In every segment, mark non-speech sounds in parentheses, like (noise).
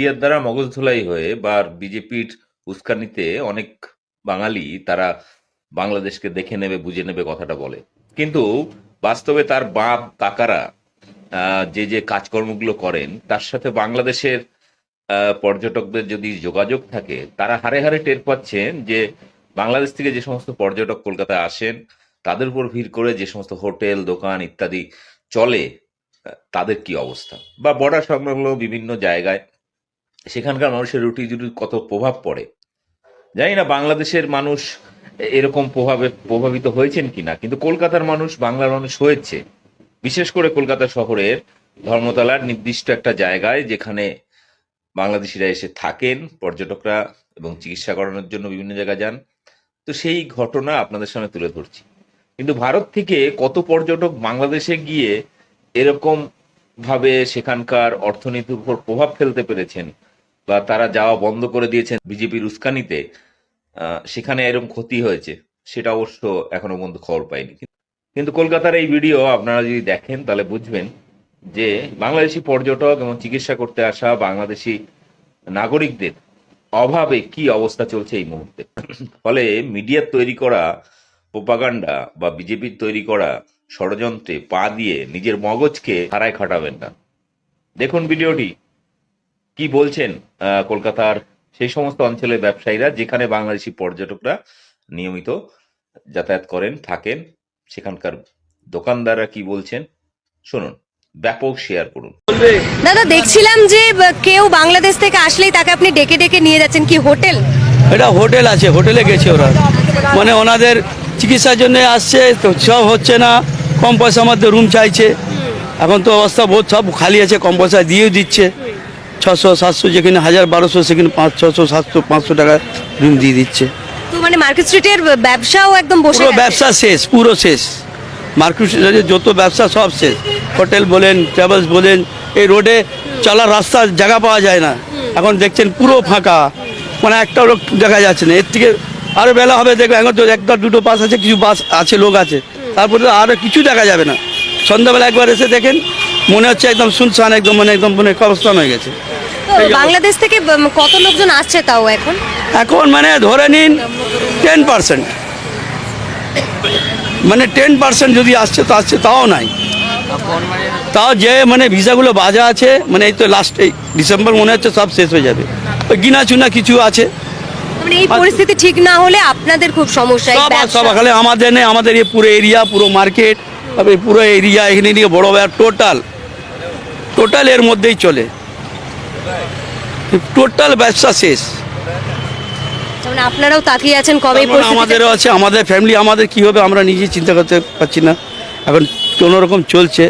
মিডিয়ার দ্বারা মগজ ধোলাই হয়ে বা বিজেপির উস্কানিতে অনেক বাঙালি তারা বাংলাদেশকে দেখে নেবে, বুঝে নেবে কথাটা বলে। কিন্তু বাস্তবে তার বাপ, কাকারা যে যে কাজকর্মগুলো করেন, তার সাথে বাংলাদেশের পর্যটকদের যদি যোগাযোগ থাকে, তারা হারে হারে টের পাচ্ছেন যে বাংলাদেশ থেকে যে সমস্ত পর্যটক কলকাতায় আসেন, তাদের উপর ভিড় করে যে সমস্ত হোটেল, দোকান ইত্যাদি চলে তাদের কি অবস্থা? বা বর্ডার সংলগ্ন বিভিন্ন জায়গায় সেখানকার মানুষের রুটি জুটির কত প্রভাব পড়ে? জানি না, বাংলাদেশের মানুষ এরকম প্রভাবে প্রভাবিত হয়েছেন কিনা, কিন্তু কলকাতার মানুষ, বাংলার মানুষ হয়েছে। বিশেষ করে কলকাতা শহরের ধর্মতলার নির্দিষ্ট একটা জায়গায় যেখানে বাংলাদেশিরা এসে থাকেন, পর্যটকরা এবং চিকিৎসা করানোর জন্য বিভিন্ন জায়গায় যান। তো সেই ঘটনা আপনাদের সামনে তুলে ধরছি। কিন্তু ভারত থেকে কত পর্যটক বাংলাদেশে গিয়ে এরকম ভাবে সেখানকার অর্থনীতির উপর প্রভাব ফেলতে পেরেছেন বা তারা যাওয়া বন্ধ করে দিয়েছেন বিজেপির উস্কানিতে সেখানে এরকম ক্ষতি হয়েছে। সেটা অবশ্য এখনও পর্যন্ত খবর পাইনি। কিন্তু কলকাতার এই ভিডিও আপনারা যদি দেখেন, তাহলে বুঝবেন যে বাংলাদেশি পর্যটক এবং চিকিৎসা করতে আসা বাংলাদেশি নাগরিকদের অভাবে কি অবস্থা চলছে এই মুহূর্তে। ফলে মিডিয়ার তৈরি করা, প্রোপাগান্ডা বা বিজেপির তৈরি করা ষড়যন্ত্রে পা দিয়ে নিজের মগজকে হারায় খাটাবেন না। দেখুন ভিডিওটি। কি বলছেন আহ, কলকাতার সেই সমস্ত অঞ্চলের ব্যবসায়ীরা যেখানে বাংলাদেশি পর্যটকরা নিয়মিত যাতায়াত করেন থাকেন সেখানকার দোকানদাররা কি বলছেন শুনুন ব্যাপক শেয়ার করুন। দাদা দেখছিলাম যে কেউ বাংলাদেশ থেকে আসলেই তাকে আপনি ডেকে ডেকে নিয়ে যাচ্ছেন কি হোটেল? এটা হোটেল আছে হোটেলে গেছে ওরা। মানে ওনাদের চিকিৎসার জন্য আসছে তো সব হচ্ছে না কম পয়সার মধ্যে রুম চাইছে। এখন তো অবস্থা বহুত সব খালি আছে কম পয়সা দিয়েও দিচ্ছে। ছশো সাতশো যেখানে হাজার বারোশো সেখানে পাঁচ ছশো সাতশো পাঁচশো টাকা রুম দিয়ে দিচ্ছে। তো মানে মার্কেট স্ট্রিটের ব্যবসাও একদম বসে পুরো ব্যবসা শেষ পুরো শেষ। মার্কেট যত ব্যবসা সব শেষ। হোটেল বলেন ট্রাভেলস বলেন এই রোডে চলার রাস্তার জায়গা পাওয়া যায় না। এখন দেখছেন পুরো ফাঁকা। মানে একটা লোক দেখা যাচ্ছে না। এর থেকে আরও বেলা হবে দেখবে এখন তো একটা দুটো বাস আছে কিছু বাস আছে লোক আছে। তারপরে তো আরও কিছু দেখা যাবে না। সন্ধ্যাবেলা একবার এসে দেখেন মনে হচ্ছে একদম শুনশান একদম মানে একদম মানে কবস্থান হয়ে গেছে। বাংলাদেশ থেকে কত লোকজন আসছে তাও এখন? এখন মানে ধরে নিন টেন পার্সেন্ট মানে টেন পার্সেন্ট যদি আসছে তো আসছে তাও নাই। তাও যে মানে ভিসাগুলো বাজা আছে মানে এই তো লাস্ট এই ডিসেম্বর মনে হচ্ছে সব শেষ হয়ে যাবে। গিনা চুনা কিছু আছে। মানে এই পরিস্থিতি ঠিক না হলে আপনাদের খুব সমস্যা সব খালি আমাদের নেই আমাদের এই পুরো এরিয়া পুরো মার্কেট তবে পুরো এরিয়া এখানে নিয়ে বড় বাজার টোটাল টোটাল এর মধ্যেই চলে। টোটাল ব্যবসা শেষ। মানে আপনারাও তাকিয়ে আছেন কবে আমাদেরও আছে আমাদের ফ্যামিলি আমাদের কি হবে আমরা নিজে চিন্তা করতে পারছি না। এখন কোনো রকম চলছে।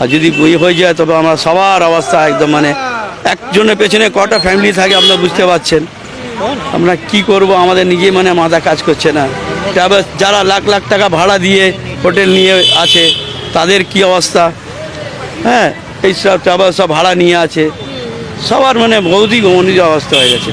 আর যদি বই হয়ে যায় তবে আমরা সবার অবস্থা একদম মানে একজনের পেছনে কটা ফ্যামিলি থাকে আপনারা বুঝতে পারছেন। আমরা কি করব আমাদের নিজে মানে মাথা কাজ করছে না। তবে যারা লাখ লাখ টাকা ভাড়া দিয়ে হোটেল নিয়ে আছে তাদের কি অবস্থা? হ্যাঁ এই সব ট্রাভেল সব ভাড়া নিয়ে আছে। সবার মানে বহুতই গমনীয় অবস্থা হয়ে গেছে।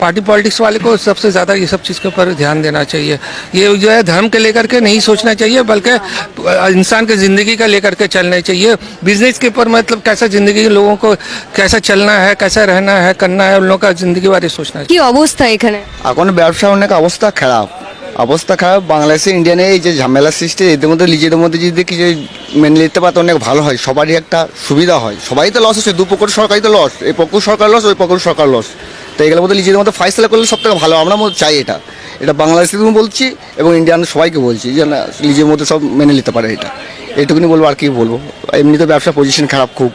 पार्टी पॉलिटिक्स वाले को सबसे ज़्यादा ये सब चीज़ के ऊपर ध्यान देना चाहिए ये जो है धर्म के लेकर के नहीं सोचना चाहिए बल्कि इंसान के ज़िंदगी का लेकर के चलना चाहिए बिजनेस के ऊपर मतलब कैसा ज़िंदगी लोगों को कैसा चलना है कैसा रहना है करना है उन लोगों का ज़िंदगी बारे सोचना কি অবস্থা এখানে এখন ব্যবসা অনেক অবস্থা খারাপ অবস্থা খারাপ বাংলাদেশে ইন্ডিয়ানে এই যে ঝামেলা সৃষ্টি এদের মধ্যে নিজেদের মধ্যে যদি কিছু মেনে নিতে পারতো অনেক ভালো হয় সবারই একটা সুবিধা হয় সবাই তো লস হচ্ছে দু পক্ষ সরকারই তো লস এই পক্ষ সরকার লস ওই পক্ষ সরকার লস তো এগুলোর মধ্যে নিজেদের মধ্যে ফাইসলা করলে সব থেকে ভালো। আমরা চাই এটা। এটা বাংলাদেশে বলছি এবং ইন্ডিয়ান সবাইকে বলছি যে না, নিজের মধ্যে সব মেনে নিতে পারে এটা। এটুকুনি বলব, আর কি বলব। এমনি তো ব্যবসা পজিশন খারাপ খুব,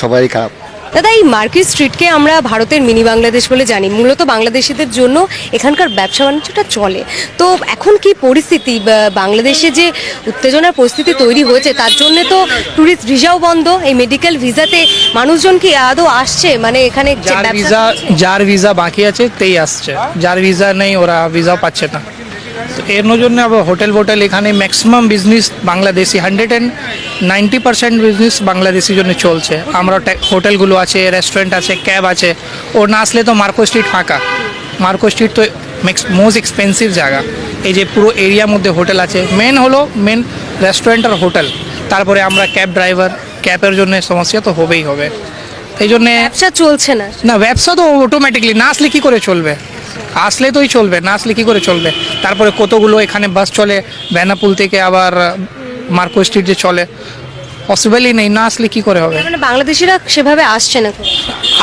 সবারই খারাপ। দাদা এই মার্কেট স্ট্রিটকে আমরা ভারতের মিনি বাংলাদেশ বলে জানি। মূলত বাংলাদেশিদের জন্য এখানকার ব্যবসা বাণিজ্যটা চলে। তো এখন কি পরিস্থিতি? বাংলাদেশে যে উত্তেজনার পরিস্থিতি তৈরি হয়েছে তার জন্য তো ট্যুরিস্ট ভিসাও বন্ধ। এই মেডিকেল ভিসাতে মানুষজন কি আদৌ আসছে? মানে এখানে যার ভিসা যার ভিসা বাকি আছে তেই আসছে। যার ভিসা নেই ওরা ভিসা পাচ্ছে না। এর জন্য আবার হোটেল ফোটেল এখানে maximum business Bangladeshi hundred and ninety percent business Bangladeshi জন্য চলছে। আমরা হোটেলগুলো আছে রেস্টুরেন্ট আছে ক্যাব আছে। ও না আসলে তো মার্কো স্ট্রিট ফাঁকা। মার্কো স্ট্রিট তো মোস্ট এক্সপেন্সিভ জায়গা। এই যে পুরো এরিয়ার মধ্যে হোটেল আছে। মেন হলো মেন রেস্টুরেন্ট আর হোটেল। তারপরে আমরা ক্যাব ড্রাইভার ক্যাবের জন্য সমস্যা তো হবেই হবে। এই জন্যে ব্যবসা চলছে না। না ব্যবসা তো অটোমেটিকলি না আসলে কী করে চলবে? আসলে তোই চলবে না আসলে কি করে চলবে? তারপরে কতগুলো এখানে বাস চলে বেনাপুল থেকে আবার মার্কো স্ট্রিট যে চলে পসিবলই নেই না আসলে কি করে হবে? মানে বাংলাদেশিরা সেভাবে আসছে না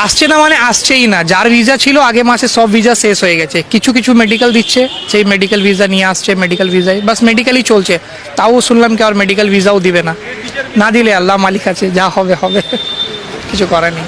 আসছে না মানে আসছেই না যার ভিসা ছিল আগে মাসে সব ভিসা শেষ হয়ে গেছে। কিছু কিছু মেডিকেল দিচ্ছে সেই মেডিকেল ভিসা নিয়ে আসছে মেডিকেল ভিসাই বাস মেডিকেলই চলছে। তাও শুনলাম কি আর মেডিকেল ভিসাও দিবে না। না দিলে আল্লাহ মালিক আছে যা হবে হবে। (laughs) কিছু করার নেই।